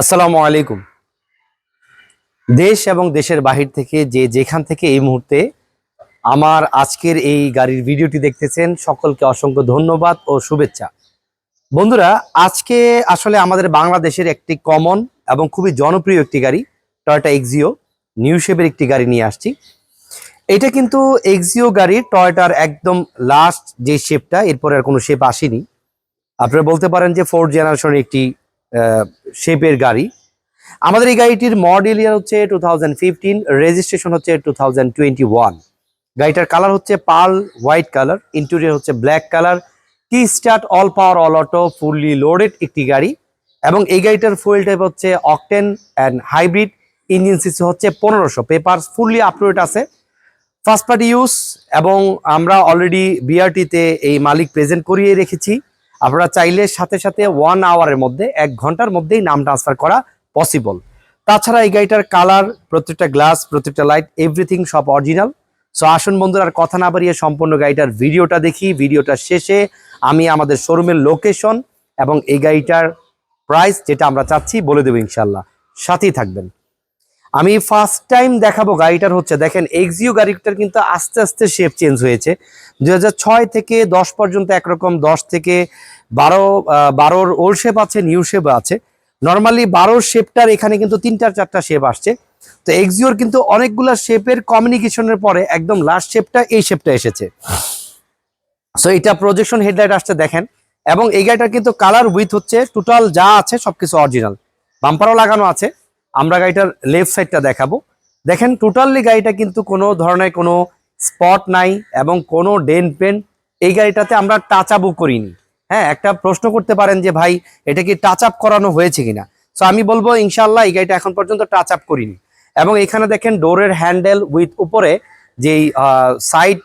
আসসালামু আলাইকুম। দেশ এবং দেশের বাহির থেকে যে যেখান থেকে এই মুহূর্তে আমার আজকের এই গাড়ির ভিডিওটি দেখতেছেন, সকলকে অসংখ্য ধন্যবাদ ও শুভেচ্ছা। বন্ধুরা, আজকে আসলে আমাদের বাংলাদেশের একটি কমন এবং খুবই জনপ্রিয় একটি গাড়ি টয়টা এক্সিও নিউ শেপের একটি গাড়ি নিয়ে আসছি। এটা কিন্তু এক্সিও গাড়ি টয়টার একদম লাস্ট যে শেপটা এরপরে আর কোনো শেপ আসেনি। আপনারা বলতে পারেন যে ফোর্থ জেনারেশনের একটি শেপের গাড়ি। আমাদের এই গাড়িটির মডেল ইয়ার হচ্ছে টু রেজিস্ট্রেশন হচ্ছে টু গাড়িটার কালার হচ্ছে পার্ল হোয়াইট কালার ইন্টেরিয়র হচ্ছে black colour key start all power all auto fully loaded একটি গাড়ি। এবং এই গাড়িটার ফুয়েল টাইপ হচ্ছে octane and hybrid engine CC হচ্ছে পনেরোশো। পেপার ফুললি আপলোড আছে। ফার্স্ট পার্টি ইউজ এবং আমরা অলরেডি বিআরটিতে এই মালিক প্রেজেন্ট করিয়ে রেখেছি। আপনারা চাইলে সাথে সাথে ওয়ান আওয়ারের মধ্যে, এক ঘণ্টার মধ্যেই নাম ট্রান্সফার করা পসিবল তাছাড়া এই গাড়িটার কালার প্রত্যেকটা গ্লাস প্রত্যেকটা লাইট এভরিথিং সব অরিজিনাল সো আসুন বন্ধুরা, আর কথা না বাড়িয়ে সম্পূর্ণ গাড়িটার ভিডিওটা দেখি। ভিডিওটা শেষে আমি আমাদের শোরুমের লোকেশন এবং এই গাড়িটার প্রাইস যেটা আমরা চাচ্ছি বলে দেবো ইনশাল্লাহ সাথেই থাকবেন। আমি ফার্স্ট টাইম দেখাবো গাড়িটার হচ্ছে, দেখেন এক্সিও গাড়িটার কিন্তু আস্তে আস্তে শেপ চেঞ্জ হয়েছে। দুই হাজার ছয় থেকে দশ পর্যন্ত একরকম, দশ থেকে বারো বারোর ওল্ড শেপ আছে নিউ শেপ আছে। নর্মালি বারোর শেপটার এখানে কিন্তু তিনটা চারটা শেপ আসছে। তো এক্সিওর কিন্তু অনেকগুলা শেপের কমিউনিকেশনের পরে একদম লাস্ট শেপটা এই শেপটা এসেছে। সো এটা প্রজেকশন হেডলাইট আসছে, দেখেন। এবং এই গাড়িটার কিন্তু কালার উইথ হচ্ছে টোটাল যা আছে সবকিছু অরিজিনাল বাম্পারও লাগানো আছে। আমরা গাড়িটার লেফট সাইডটা দেখাবো। দেখেন টোটালি গাড়িটা কিন্তু কোনো ধরনের কোনো স্পট নাই এবং কোনো ডেন পেন। এই গাড়িটাতে আমরা টাচ আপও করিনি। হ্যাঁ একটা প্রশ্ন করতে পারেন যে, ভাই, এটা কি টাচ আপ করানো হয়েছে কিনা? সো আমি বলব ইনশাল্লাহ এই গাড়িটা এখন পর্যন্ত টাচ আপ করিনি। এবং এখানে দেখেন ডোরের হ্যান্ডেল উইথ উপরে যেই সাইড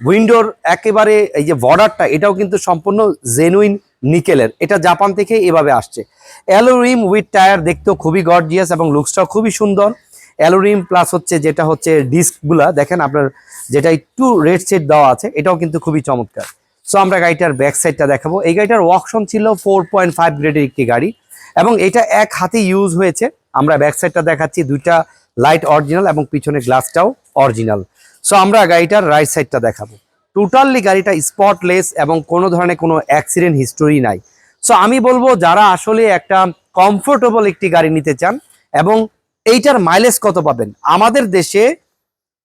উইন্ডোর একেবারে এই যে বর্ডারটা এটাও কিন্তু সম্পূর্ণ জেনুইন নিকেলের। এটা জাপান থেকে এভাবে আসছে। অ্যালোরিম উইথ টায়ার দেখতেও খুবই গর্জিয়াস এবং লুকসটাও খুবই সুন্দর। অ্যালোরিম প্লাস হচ্ছে যেটা হচ্ছে ডিস্কগুলা। দেখেন আপনার যেটা একটু রেড সেট দেওয়া আছে, এটাও কিন্তু খুবই চমৎকার। সো আমরা গাড়িটার ব্যাক সাইডটা দেখাবো। এই গাড়িটার ওয়াকশন ছিল ফোর পয়েন্ট ফাইভ গ্রেডের একটি গাড়ি এবং এটা এক হাতে ইউজ হয়েছে। আমরা ব্যাক সাইডটা দেখাচ্ছি, দুইটা লাইট অরিজিনাল এবং পিছনে গ্লাসটাও অরিজিনাল সো আমরা গাড়িটার রাইট সাইডটা দেখাবো। টোটালি গাড়িটা স্পটলেস এবং কোনো ধরনের কোনো অ্যাক্সিডেন্ট হিস্টোরি নাই। সো আমি বলব যারা আসলে একটা কমফোর্টেবল একটি গাড়ি নিতে চান এবং এইটার মাইলেজ কত পাবেন, আমাদের দেশে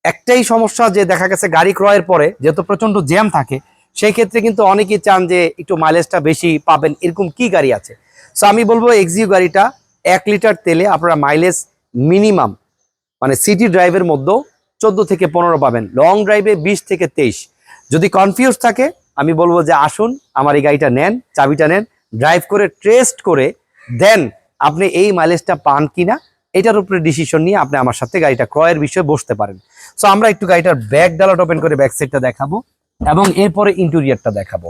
একটাই সমস্যা যে দেখা গেছে গাড়ি ক্রয়ের পরে যেহেতু প্রচণ্ড জ্যাম থাকে, সেই ক্ষেত্রে কিন্তু অনেকেই চান যে একটু মাইলেজটা বেশি পাবেন, এরকম কি গাড়ি আছে? সো আমি বলব এক্সিউ গাড়িটা এক লিটার তেলে আপনারা মাইলেজ মিনিমাম মানে সিটি ড্রাইভের মধ্যেও চোদ্দ থেকে পনেরো পাবেন লং ড্রাইভে বিশ থেকে তেইশ। যদি কনফিউজ থাকে, আমি বলব যে আসুন, আমার এই গাড়িটা নেন, চাবিটা নেন ড্রাইভ করে টেস্ট করে দেন আপনি এই মাইলেজটা পান কিনা, এটার উপরে ডিসিশন নিয়ে আপনি আমার সাথে গাড়িটা ক্রয়ের বিষয়ে বসতে পারেন। সো আমরা একটু গাড়িটার ব্যাক ডালাট ওপেন করে ব্যাক সাইডটা দেখাবো এবং এরপরে ইন্টেরিয়ারটা দেখাবো।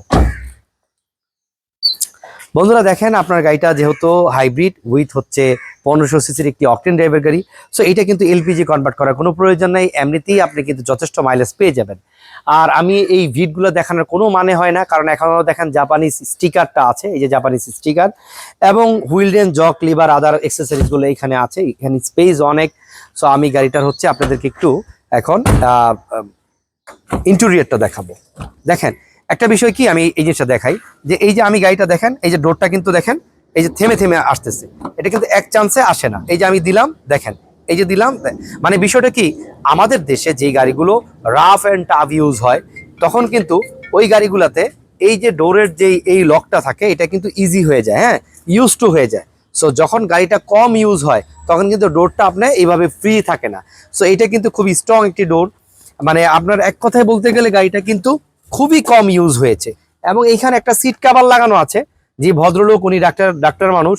বন্ধুরা দেখেন আপনার গাড়িটা যেহেতু হাইব্রিড উইথ হচ্ছে পনেরোশো সিসির একটি অকটেন ড্রাইভার গাড়ি। সো এটা কিন্তু এলপিজি কনভার্ট করার কোনো প্রয়োজন নেই, এমনিতেই আপনি কিন্তু যথেষ্ট মাইলেজ পেয়ে যাবেন। আর আমি এই ভিডগুলো দেখানোর কোনো মানে হয় না, কারণ এখনও দেখেন জাপানিজ স্টিকারটা আছে, এই যে জাপানিজ স্টিকার এবং wheel wrench jack lever other এক্সেসরিজগুলো এখানে আছে, এখানে স্পেস অনেক। সো আমি গাড়িটার হচ্ছে আপনাদেরকে একটু এখন ইন্টেরিয়রটা দেখাবো। দেখেন একটা বিষয় কি, আমি এই জিনিসটা দেখাই, যে এই যে আমি গাড়িটা দেখেন, এই যে ডোরটা কিন্তু দেখেন, এই যে থেমে থেমে আসতেছে। এটা কিন্তু এক চান্সে আসে না। এই যে আমি দিলাম, দেখেন, এই যে দিলাম মানে বিষয়টা কি, আমাদের দেশে যে গাড়িগুলো রাফ অ্যান্ড টাফ ইউজ হয়, তখন কিন্তু ওই গাড়িগুলোতে এই যে ডোরের যে এই লকটা থাকে, এটা কিন্তু ইজি হয়ে যায় হ্যাঁ? ইউজ টু হয়ে যায়। সো যখন গাড়িটা কম ইউজ হয়, তখন কিন্তু ডোরটা আপনার এইভাবে ফ্রি থাকে না। সো এটা কিন্তু খুব স্ট্রং একটি ডোর। মানে আপনার এক কথায় বলতে গেলে গাড়িটা কিন্তু খুবই কম ইউজ হয়েছে। এবং এইখানে একটা সিট কাভার লাগানো আছে, যে ভদ্রলোক, উনি ডাক্তার ডাক্তার মানুষ,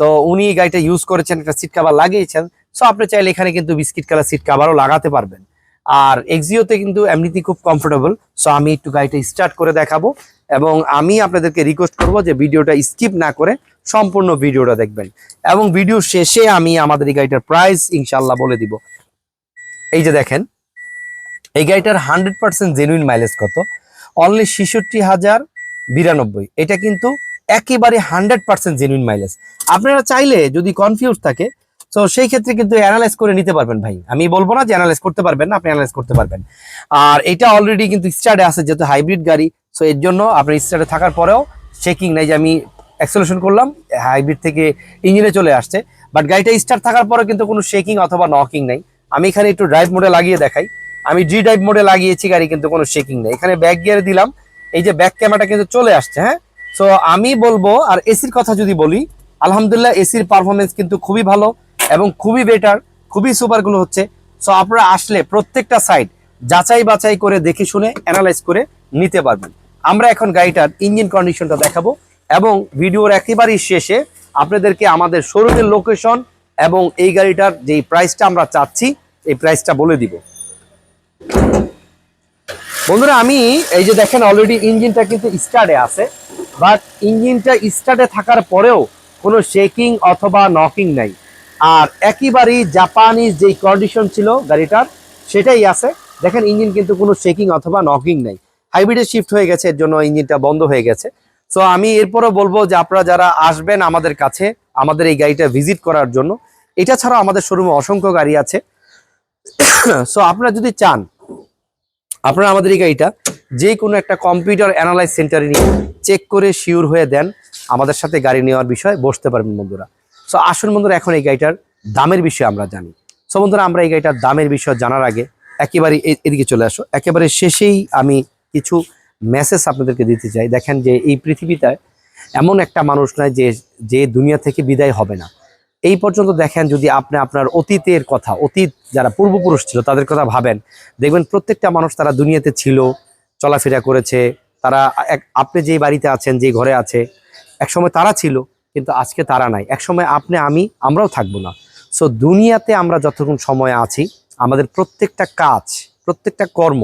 তো উনি গাড়িটা ইউজ করেছেন, একটা সিট কাভার লাগিয়েছেন। সো আপনি চাইলে এখানে কিন্তু বিস্কিট কালার সিট কাভারও লাগাতে পারবেন। আর এক্সিওতে কিন্তু এমনিতেই খুব কমফোর্টেবল সো আমি একটু গাড়িটা স্টার্ট করে দেখাবো। এবং আমি আপনাদেরকে রিকোয়েস্ট করব যে ভিডিওটা স্কিপ না করে সম্পূর্ণ ভিডিওটা দেখবেন। এবং ভিডিও শেষে আমি আমাদের এই গাড়িটার প্রাইস ইনশাল্লাহ বলে দিব। এই যে দেখেন, এই গাড়িটার হান্ড্রেড পার্সেন্ট জেনুইন মাইলেজ কত? অনলি ছেষট্টি হাজার বিরানব্বই। এটা কিন্তু একেবারে হান্ড্রেড পার্সেন্ট জেনুইন মাইলেজ আপনারা চাইলে যদি কনফিউজ থাকে তো সেই ক্ষেত্রে কিন্তু অ্যানালাইজ করে নিতে পারবেন ভাই। আমি বলব না যে অ্যানালাইজ করতে পারবেন না, আপনি অ্যানালাইজ করতে পারবেন। আর এটা অলরেডি কিন্তু স্টার্টে আছে, যেহেতু হাইব্রিড গাড়ি সো এর জন্য আপনার স্টার্টে থাকার পরেও চেকিং নাই যে আমি অ্যাক্সেলেশন করলাম হাইব্রিড থেকে ইঞ্জিনে চলে আসছে। বাট গাড়িটা স্টার্ট থাকার পরে কিন্তু কোনো শেকিং অথবা নকিং নাই। আমি এখানে একটু ড্রাইভ মোডে লাগিয়ে দেখাই। আমি জি ড্রাইভ মোডে লাগিয়েছি গাড়ি, কিন্তু কোনো শেকিং নেই। এখানে ব্যাক গিয়ারে দিলাম। এই যে ব্যাক ক্যামেরাটা কিন্তু চলে আসছে হ্যাঁ? সো আমি বলব, আর এসির কথা যদি বলি, আলহামদুলিল্লাহ এসির পারফরমেন্স কিন্তু খুবই ভালো এবং খুবই বেটার খুবই সুপারগুলো হচ্ছে। সো আপনারা আসলে প্রত্যেকটা সাইড যাচাই বাছাই করে দেখে শুনে অ্যানালাইজ করে নিতে পারবেন। আমরা এখন গাড়িটার ইঞ্জিন কন্ডিশনটা দেখাবো এবং ভিডিওর একেবারেই শেষে আপনাদেরকে আমাদের শোরুমের লোকেশন এবং এই গাড়িটার যেই প্রাইসটা আমরা চাচ্ছি, এই প্রাইসটা বলে দিব। বন্ধুরা, আমি এই যে দেখেন অলরেডি ইঞ্জিনটা কিন্তু স্টার্টে আছে বাট ইঞ্জিনটা স্টার্টে থাকার পরেও কোনো শেকিং অথবা নকিং নাই। আর একেবারেই জাপানিজ যেই কন্ডিশন ছিল গাড়িটার, সেটাই আছে। দেখেন ইঞ্জিন কিন্তু কোনো শেকিং অথবা নকিং নাই। হাইব্রিডে শিফট হয়ে গেছে, এর জন্য ইঞ্জিনটা বন্ধ হয়ে গেছে। সো আমি এরপরও বলব যে আপনারা যারা আসবেন আমাদের কাছে, আমাদের এই গাড়িটা ভিজিট করার জন্য, এটা ছাড়াও আমাদের শোরুমে অসংখ্য গাড়ি আছে। সো আপনারা যদি চান, আপনারা আমাদের এই গাড়িটা যে কোনো একটা কম্পিউটার অ্যানালাইজ সেন্টারে নিয়ে চেক করে শিওর হয়ে দেন, আমাদের সাথে গাড়ি নেওয়ার বিষয়ে, বসতে পারবেন বন্ধুরা। সো আসুন বন্ধুরা, এখন এই গাড়িটার দামের বিষয়ে আমরা জানি। সো বন্ধুরা, আমরা এই গাড়িটার দামের বিষয় জানার আগে একেবারে এদিকে চলে আসো। একেবারে শেষেই আমি কিছু মেসেজ আপনাদেরকে দিতে চাই। দেখেন যে এই পৃথিবীতে এমন একটা মানুষ নয় যে যে দুনিয়া থেকে বিদায় হবে না। এই পর্যন্ত দেখেন যদি আপনি আপনার অতীতের কথা, অতীত যারা পূর্বপুরুষ ছিল তাদের কথা ভাবেন, দেখবেন প্রত্যেকটা মানুষ তারা দুনিয়াতে ছিল, চলাফেরা করেছে, তারা এক, আপনি যে বাড়িতে আছেন যে ঘরে আছে, একসময় তারা ছিল, কিন্তু আজকে তারা নাই। একসময় আপনি, আমি, আমরাও থাকব না। সো দুনিয়াতে আমরা যতক্ষণ সময় আছি, আমাদের প্রত্যেকটা কাজ, প্রত্যেকটা কর্ম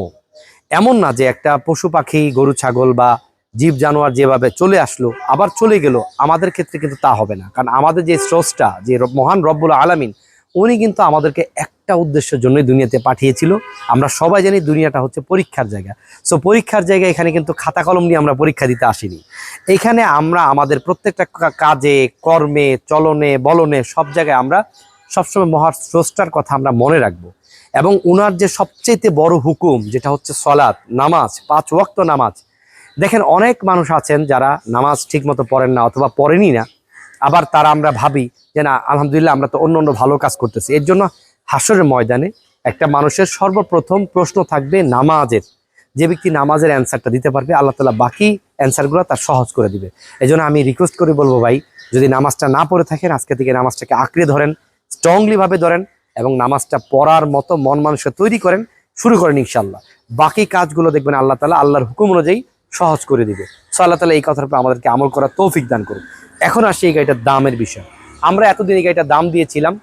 এমন না যে একটা পশু পাখি, গরু, ছাগল বা জীব জানোয়ার যেভাবে চলে আসলো, আবার চলে গেল, আমাদের ক্ষেত্রে কিন্তু তা হবে না। কারণ আমাদের যে স্রষ্টা, যে মহান রব্বুল আলামিন, উনি কিন্তু আমাদেরকে একটা উদ্দেশ্যের জন্যই দুনিয়াতে পাঠিয়েছিল। আমরা সবাই জানি দুনিয়াটা হচ্ছে পরীক্ষার জায়গা। সো পরীক্ষার জায়গায় এখানে কিন্তু খাতা কলম নিয়ে আমরা পরীক্ষা দিতে আসিনি। এখানে আমরা আমাদের প্রত্যেকটা কাজে, কর্মে, চলনে, বলনে, সব জায়গায় আমরা সবসময় মহার স্রষ্টার কথা আমরা মনে রাখব। এবং উনার যে সবচেয়ে বড় হুকুম, যেটা হচ্ছে সলাৎ, নামাজ, পাঁচ ওয়াক্ত নামাজ দেখেন অনেক মানুষ আছেন যারা নামাজ ঠিকমতো পড়েন না অথবা পড়েনি না। আবার তারা আমরা ভাবি যে না, আলহামদুলিল্লাহ আমরা তো অন্য অন্য ভালো কাজ করতেছি। এর জন্য হাসরের ময়দানে একটা মানুষের সর্বপ্রথম প্রশ্ন থাকবে নামাজের। যে ব্যক্তি নামাজের অ্যান্সারটা দিতে পারবে, আল্লাহ তালা বাকি অ্যান্সারগুলো তার সহজ করে দিবে। এই আমি রিকোয়েস্ট করে বলব ভাই, যদি নামাজটা না পড়ে থাকেন, আজকে থেকে নামাজটাকে আঁকড়ে ধরেন স্ট্রংলি ভাবে ধরেন এবং নামাজটা পড়ার মতো মন মানুষকে তৈরি করেন, শুরু করেন ইনশাল্লাহ বাকি কাজগুলো দেখবেন আল্লাহ তালা আল্লাহর হুকুম অনুযায়ী সহজ করে দিবে। সো আল্লাহ তালা এই কথার উপর আমাদেরকে আমল করার তৌফিক দান করুন। এখন আসি এই গাড়িটার দামের বিষয়। আমরা এতদিন এই গাড়িটার দাম দিয়েছিলাম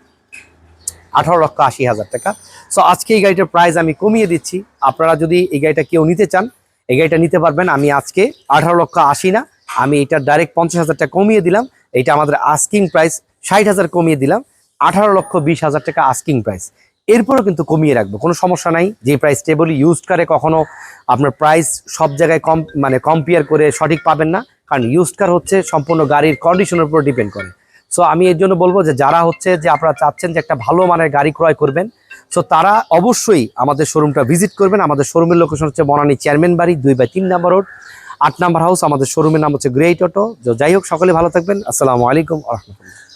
আঠারো লক্ষ আশি হাজার টাকা। সো আজকে এই গাড়িটার প্রাইস আমি কমিয়ে দিচ্ছি। আপনারা যদি এই গাড়িটা কেউ নিতে চান, এই গাড়িটা নিতে পারবেন। আমি আজকে আঠারো লক্ষ আশি না, আমি এটা ডাইরেক্ট পঞ্চাশ হাজার টাকা কমিয়ে দিলাম। এটা আমাদের আস্কিং প্রাইস ষাট হাজার কমিয়ে দিলাম। আঠারো লক্ষ বিশ হাজার টাকা আস্কিং প্রাইস এরপরও কিন্তু কমিয়ে রাখব। কোনো সমস্যা নাই। যে প্রাইস বলি ইউজ করে কখনো আপনার প্রাইস সব জায়গায় কম মানে কম্পেয়ার করে সঠিক পাবেন না। কারণ ইউজ কার হচ্ছে সম্পূর্ণ গাড়ির কন্ডিশনের উপর ডিপেন্ড করে। সো আমি এর জন্য বলব যে, যারা হচ্ছে যে আপনারা চাচ্ছেন যে একটা ভালো মানের গাড়ি ক্রয় করবেন সো তারা অবশ্যই আমাদের শোরুমটা ভিজিট করবেন। আমাদের শোরুমের লোকেশন হচ্ছে বনানী চেয়ারম্যান বাড়ি, দুই বাই তিন নাম্বার রোড আট নাম্বার হাউস আমাদের শোরুমের নাম হচ্ছে গ্রেট অটো যাই হোক, সকলে ভালো থাকবেন। আসসালামু আলাইকুম রহমতুল্লাহ।